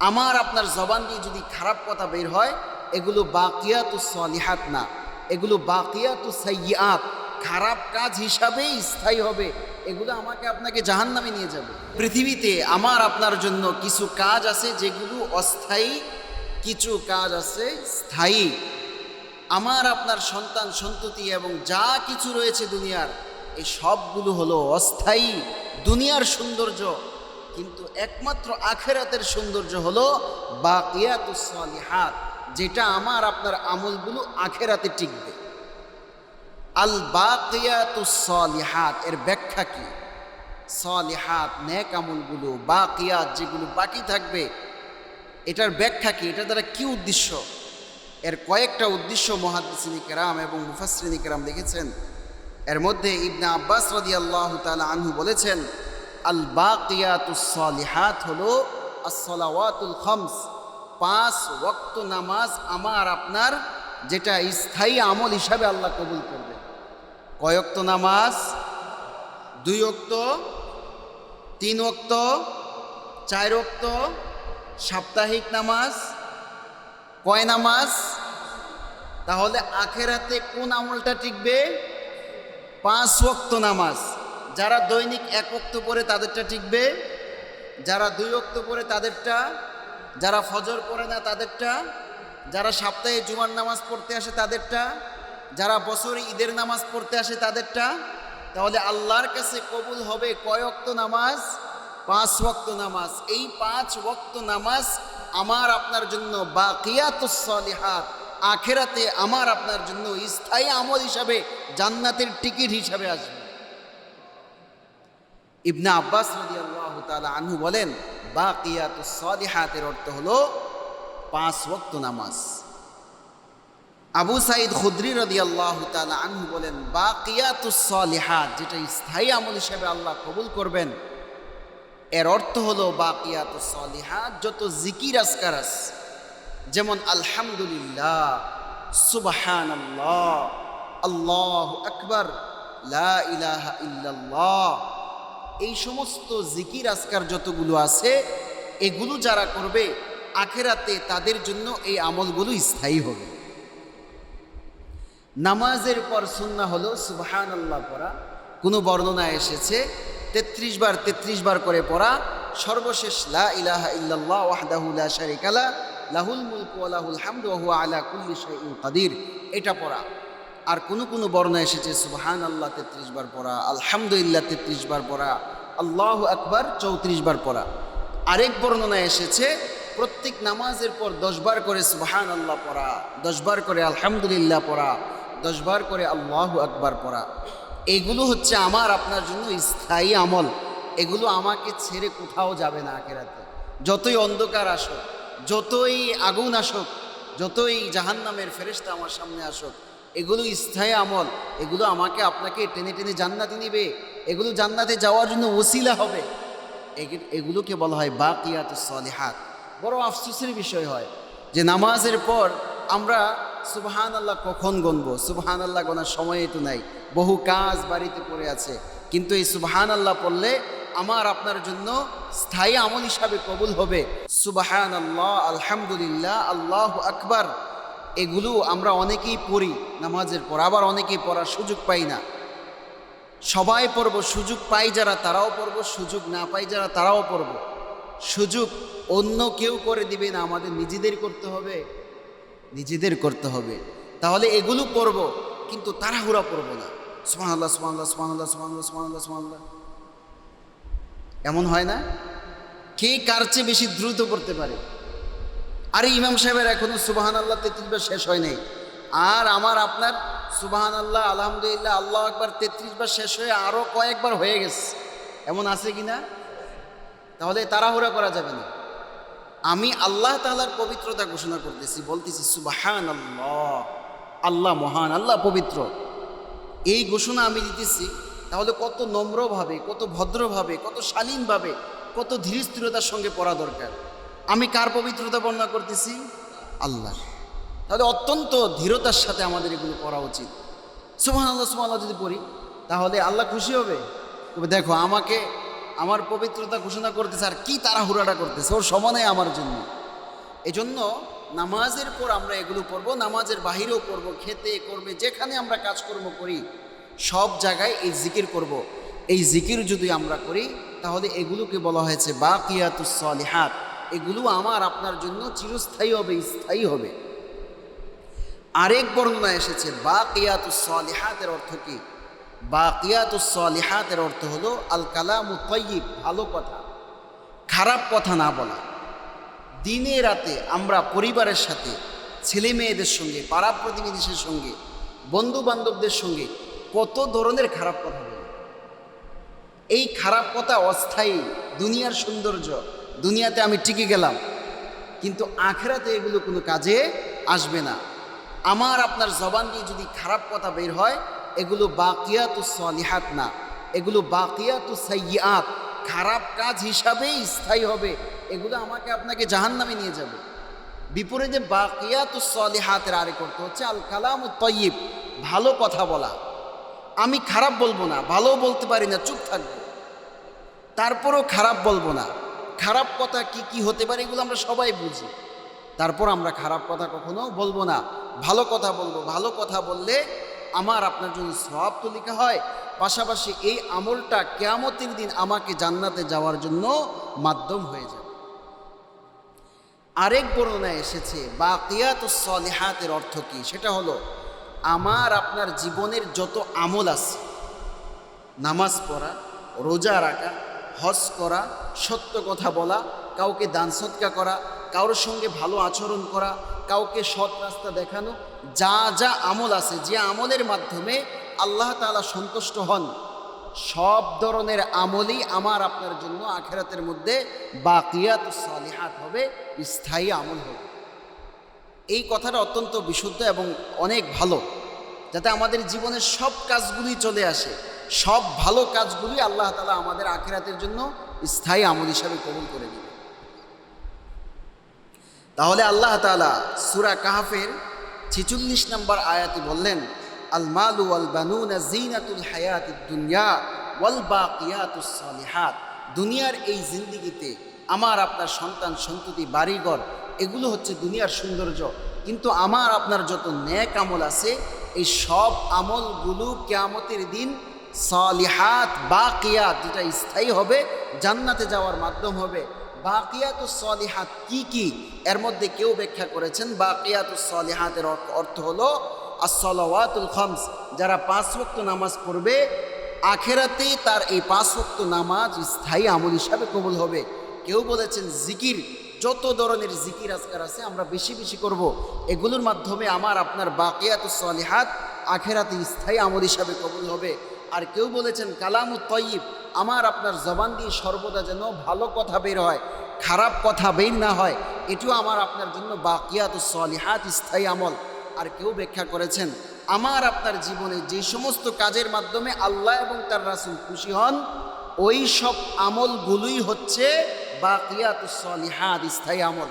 আমার আপনার জবান দিয়ে যদি খারাপ কথা বের হয়, এগুলো বাকিয়াতু সলিহাত না। এগুলো বাকিয়াতু সাইয়াত খারাপ কাজ হিসাবেই স্থায়ী হবে। এগুলো আমাকে আপনাকে জাহান্নামে নিয়ে যাবে। পৃথিবীতে আমার আপনার জন্য কিছু কাজ আছে যেগুলো অস্থায়ী, কিছু কাজ আছে স্থায়ী। আমার আপনার সন্তান সন্ততি এবং যা কিছু রয়েছে দুনিয়ার, এই সবগুলো হলো অস্থায়ী। দুনিয়ার সৌন্দর্য কিন্তু একমাত্র আখেরাতের সৌন্দর্য হলো বাকিয়াতুস সালিহাত, যেটা আমার, আপনার আমলগুলো আখেরাতে টিকবে। আল বাকিয়াতুস সালিহাত, এর ব্যাখ্যা কি? সালিহাত, নেক আমলগুলো, বাকিয়াত যেগুলো বাকি থাকবে, এটার ব্যাখ্যা কি? এটা দ্বারা কি উদ্দেশ্য? এর কয়েকটা উদ্দেশ্য মহাদিসিনী কেরাম এবং মুফাসরিনী কেরাম দেখেছেন এর মধ্যে ইবনে আব্বাস রদি আল্লাহ তালা আনহু বলেছেন আল বাকিয়াতুস সালিহাত হলো আসসালাওয়াতুল খামস। পাঁচ ওয়াক্ত নামাজ আমার, আপনার, যেটা স্থায়ী আমল হিসাবে আল্লাহ কবুল করবে। কয়ক্ত নামাজ? দুই অক্ত তিন অক্ত চার অক্ত সাপ্তাহিক নামাজ। কয় নামাজ? তাহলে আখেরাতে কোন আমলটা টিকবে? পাঁচ ওক্ত নামাজ। যারা দৈনিক এক অক্ত পড়ে তাদেরটা টিকবে, যারা দুই অক্ত পড়ে তাদেরটা, যারা ফজর পড়ে না তাদেরটা, যারা সপ্তাহে জুমার নামাজ পড়তে আসে তাদেরটা, যারা বছরে ঈদের নামাজ পড়তে আসে তাদেরটা, তাহলে আল্লাহর কাছে কবুল হবে কয় অক্ত নামাজ? পাঁচ ওয়াক্ত নামাজ। এই পাঁচ ওয়াক্ত নামাজ আমার আপনার জন্য বাকিয়াতুস সলিহাত। আখেরাতে আমার আপনার জন্য স্থায়ী আমল হিসাবে জান্নাতের টিকিট হিসাবে আসবে। ইবনা আব্বাস আনহু বলেন, বাকিয়াতুস সলিহাতের অর্থ হলো পাঁচ ওয়াক্ত নামাজ। আবু সাইদ খুদ্রি রাদিয়াল্লাহু তাআলা আনহু বলেন, বাকিয়াতুস সলিহাত, যেটা স্থায়ী আমল হিসাবে আল্লাহ কবুল করবেন, এর অর্থ হলো বাকিয়াত সলিহাত, যত জিকির আসকার যেমন আলহামদুলিল্লাহ সুবহান আল্লাহ আল্লাহ আকবর, লা ইলাহা ইল্লাল্লাহ এই সমস্ত জিকির আসকার যতগুলো আছে, এগুলো যারা করবে, আখেরাতে তাদের জন্য এই আমলগুলো স্থায়ী হবে। নামাজের পর সুন্না হলো সুবহান আল্লাহ পড়া। কোনো বর্ণনা এসেছে, তেত্রিশ বার তেত্রিশ বার করে পড়া। সর্বশেষ, লা ইলাহা ইল্লাল্লাহ ওয়াহদাহু লা শারিকা লা, লাহুল মুলকু ওয়া লাহুল হামদু আলা কুল্লি শাইইন কাদির। এটা পড়া। আর কোনো কোনো বর্ণনা এসেছে সুবহান আল্লাহ তেত্রিশ বার পড়া, আলহামদুলিল্লাহ তেত্রিশ বার পড়া, আল্লাহ আকবার চৌত্রিশ বার পড়া। আরেক বর্ণনা এসেছে, প্রত্যেক নামাজের পর দশবার করে সুবহান আল্লাহ পড়া দশবার করে আলহামদুলিল্লাহ পড়া দশবার করে আল্লাহ আকবার পড়া। এগুলো হচ্ছে আমার, আপনার জন্য স্থায়ী আমল। এগুলো আমাকে ছেড়ে কোথাও যাবে না আখেরাতে। যতই অন্ধকার আসুক, যতই আগুন আসুক, যতই জাহান্নামের ফেরেশতা আমার সামনে আসুক এগুলো স্থায়ী আমল, এগুলো আমাকে আপনাকে টেনে টেনে জান্নাতে নিবে, এগুলো জান্নাতে যাওয়ার জন্য ওসিলা হবে। এগুলোকে বলা হয় বাকিয়াত সলিহাত। বড় আফসোসের বিষয় হয় যে নামাজের পর আমরা সুবহান আল্লাহ কখন গণবো? সুবহান আল্লাহ গোনার সময় তো নাই, বহু কাজ বাড়িতে পড়ে আছে। কিন্তু এই সুবহান আল্লাহ পড়লে আমার আপনার জন্য স্থায়ী আমল হিসাবে কবুল হবে। সুবহান আল্লাহ আলহামদুলিল্লাহ, আল্লাহ আকবার। এগুলো আমরা অনেকেই পড়ি নামাজের পর, আবার অনেকেই পড়ার সুযোগ পাই না। সবাই পড়ব, সুযোগ পাই যারা, তারাও পড়ব, সুযোগ না পাই যারা, তারাও পড়ব। সুযোগ অন্য কেউ করে দিবে না, আমাদের নিজেদের করতে হবে, নিজেদের করতে হবে। তাহলে এগুলো পড়ব, কিন্তু তাড়াহুড়া পড়ব না। সুমান আল্লাহ সুমান আল্লাহ সুমান আল্লাহ এমন হয় না? কে কার চেয়ে বেশি দ্রুত পড়তে পারে? আরে ইমাম সাহেবের এখনও সুবাহান আল্লাহ তেত্রিশ বার শেষ হয় নাই। আর আমার আপনার সুবাহান আল্লাহ আলহামদুলিল্লাহ, আল্লাহ একবার তেত্রিশ বার শেষ হয়ে আরও কয়েকবার হয়ে গেছে। এমন আছে কি না তাহলে তাড়াহুড়া করা যাবে না। আমি আল্লাহ তাআলার পবিত্রতা ঘোষণা করতেছি, বলতেছি সুবাহান আল্লাহ আল্লাহ মহান, আল্লাহ পবিত্র। এই ঘোষণা আমি দিতেছি, তাহলে কত নম্রভাবে, কত ভদ্রভাবে, কত শালীনভাবে, কত ধীরস্থিরতার সঙ্গে পড়া দরকার। আমি কার পবিত্রতা বর্ণনা করতেছি? আল্লাহ। তাহলে অত্যন্ত ধীরতার সাথে আমাদের এগুলো করা উচিত। সুবহান আল্লাহ আল্লাহ যদি পড়ি, তাহলে আল্লাহ খুশি হবে। তবে দেখো, আমাকে আমার পবিত্রতা ঘোষণা করতেছে আর কি তাড়াহুড়াটা করতেছে, ওর সমানে আমার জন্য। এজন্য নামাজের পর আমরা এগুলো পড়ব নামাজের বাহিরেও করব, খেতে করবে যেখানে আমরা কাজকর্ম করি, সব জায়গায় এই জিকির করব। এই জিকির যদি আমরা করি, তাহলে এগুলোকে বলা হয়েছে বাকিয়াতুস সলিহাত। এগুলো আমার আপনার জন্য চিরস্থায়ী হবে, স্থায়ী হবে। আরেক বর্ণনা এসেছে বাকিয়াতুস সলিহাতের অর্থ কি? বাকিয়াতুস সলিহাতের অর্থ হলো আল কালামু তৈয়িব ভালো কথা। খারাপ কথা না বলা। দিনে রাতে আমরা পরিবারের সাথে ছেলে মেয়েদের সঙ্গে, পাড়া প্রতিনিধিদের সঙ্গে বন্ধু বান্ধবদের সঙ্গে কত ধরনের খারাপ কথা বলি। এই খারাপ কথা অস্থায়ী, দুনিয়ার সৌন্দর্য দুনিয়াতে আমি টিকে গেলাম, কিন্তু আখেরাতে এগুলো কোনো কাজে আসবে না। আমার, আপনার জবান দিয়ে যদি খারাপ কথা বের হয়, এগুলো বাকিয়াতু সলিহাত না। এগুলো বাকিয়াতু সাইয়াত খারাপ কাজ হিসাবেই স্থায়ী হবে। এগুলো আমাকে আপনাকে জাহান্নামে নিয়ে যাবে। বিপরীতে বাকিয়াতু সলিহাতের আরে করতে হচ্ছে আল কালাম তয়িব ভালো কথা বলা। আমি খারাপ বলব না, ভালো বলতে পারি না, চুপ থাকব। তারপরও খারাপ বলব না। খারাপ কথা কি কি হতে পারে এগুলো আমরা সবাই বুঝি। তারপর আমরা খারাপ কথা কখনো বলব না। ভালো কথা বলব, ভালো কথা বললে আমার আপনার জন্য সব তো লেখা হয়। পাশাপাশি এই আমলটা কেয়ামতের দিন আমাকে জান্নাতে যাওয়ার জন্য মাধ্যম হয়ে যাবে। আরেক বর্ণনায় এসেছে বাকিয়াত সলিহাতের অর্থ কি? সেটা হলো, আমার আপনার জীবনের যত আমল আছে, নামাজ পড়া, রোজা রাখা হজ করা, সত্য কথা বলা, কাউকে দান সৎকা করা, কারোর সঙ্গে ভালো আচরণ করা, কাউকে সৎ রাস্তা দেখানো, যা যা আমল আছে, যে আমলের মাধ্যমে আল্লাহ তাআলা সন্তুষ্ট হন, সব ধরনের আমলই আমার আপনার জন্য আখেরাতের মধ্যে বাকিয়াত সালিহাত হবে, স্থায়ী আমল হবে। এই কথাটা অত্যন্ত বিশুদ্ধ এবং অনেক ভালো, যাতে আমাদের জীবনের সব কাজগুলি চলে আসে। সব ভালো কাজগুলি আল্লাহ তালা আমাদের আখেরাতের জন্য স্থায়ী আমল হিসাবে কবুল করে দিবে তাহলে আল্লাহ তালা সুরা কাহাফের ছেচল্লিশ নম্বর আয়াতে বললেন, আল মালু আল বানুনা হায়াত দুনিয়া ওয়াল বাকিয়াতুস সালিহাত। দুনিয়ার এই জিন্দিগিতে আমার, আপনার সন্তান, সন্ততি, বাড়িঘর, এগুলো হচ্ছে দুনিয়ার সৌন্দর্য। কিন্তু আমার, আপনার যত ন্যাক আমল আছে, এই সব আমলগুলো কেয়ামতের দিন সালিহাত, বাকিয়াত, যেটা স্থায়ী হবে, জান্নাতে যাওয়ার মাধ্যম হবে। বাকিয়াত সলিহাত কি কি? এর মধ্যে কেউ ব্যাখ্যা করেছেন, বাকিয়াত সলিহাতের অর্থ হলো আসলাওয়াতুল খামস, যারা পাঁচ ওয়াক্ত নামাজ পড়বে আখেরাতেই তার এই পাঁচ ওয়াক্ত নামাজ স্থায়ী আমল হিসাবে কবুল হবে। কেউ বলেছেন, জিকির, যত ধরনের জিকির আজকার আছে, আমরা বেশি বেশি করব। এগুলোর মাধ্যমে আমার আপনার বাকিয়াত সলিহাত আখেরাতে স্থায়ী আমল হিসাবে কবুল হবে। আর কেউ বলেছেন, কালামু তয়িব, আমার আপনার জবান দিয়ে সর্বদা যেন ভালো কথা বের হয়, খারাপ কথা বের না হয়, এটিও আমার আপনার জন্য বাকিয়াত সলিহাত, স্থায়ী আমল। আর কেউ ব্যাখ্যা করেছেন, আমার আপনার জীবনে যে সমস্ত কাজের মাধ্যমে আল্লাহ এবং তার রাসুল খুশি হন, ওই সব আমলগুলোই হচ্ছে বাকিয়াত সলিহাত, স্থায়ী আমল।